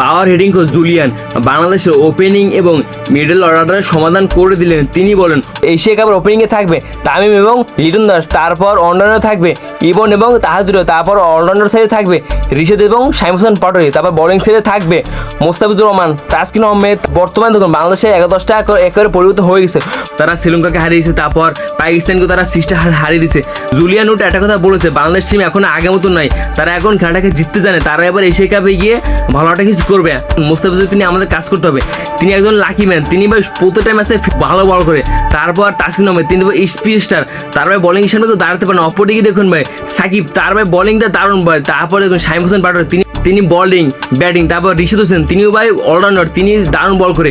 পাওয়ার hitting coach Julian বাংলাদেশের opening এবং middle অর্ডারের সমাধান করে দিলেন। তিনি বলেন, এশিয়া কাপের ওপেনিংয়ে থাকবে তামিম এবং লিটন দাস, তারপর অন্যান্য থাকবে ইবন এবং তাহাজুর তারপর অলরাউন্ডার সাইডে থাকবে রিশেদ এবং সাইমসন পাটোরি তারপর বোলিং সাইডে থাকবে মোস্তাফিজুর রহমান, তাসকিন আহমেদ। বর্তমানে দেখুন বাংলাদেশের একাদশটা একেবারে পরিবর্তন হয়ে গেছে। তারা শ্রীলঙ্কাকে হারিয়েছে তারপর পাকিস্তানকে তারা সিক্সটা হারিয়ে দিছে জুলিয়ান উট একটা কথা বলেছে, বাংলাদেশ টিম এখন আগের মতো নাই। তারা এখন খেলাটাকে জিততে জানে। তারা এবার এশিয়া কাপে গিয়ে ভালো একটা কিছু করবে। মোস্তাফিজুর তিনি আমাদের কাজ করতে হবে। তিনি একজন লাকি ম্যান তিনি ভাই প্রত্যেকটা ম্যাচে ভালো বল করে। তারপর তাসকিন আহমেদ, তিনি ভাই স্পিড স্টার তার ভাই বলিং হিসাবে তো দাঁড়াতে পারেন অপরদিকে দেখুন ভাই, সাকিব, তার ভাই বলিংটা দারুণ ভাই। তারপর দেখুন শাহিম হোসেন পাটোয়ারি, তিনি তিনি বলিং ব্যাটিং তারপর রিশাদ হোসেন তিনিও ভাই অলরাউন্ডার তিনি দারুণ বল করে।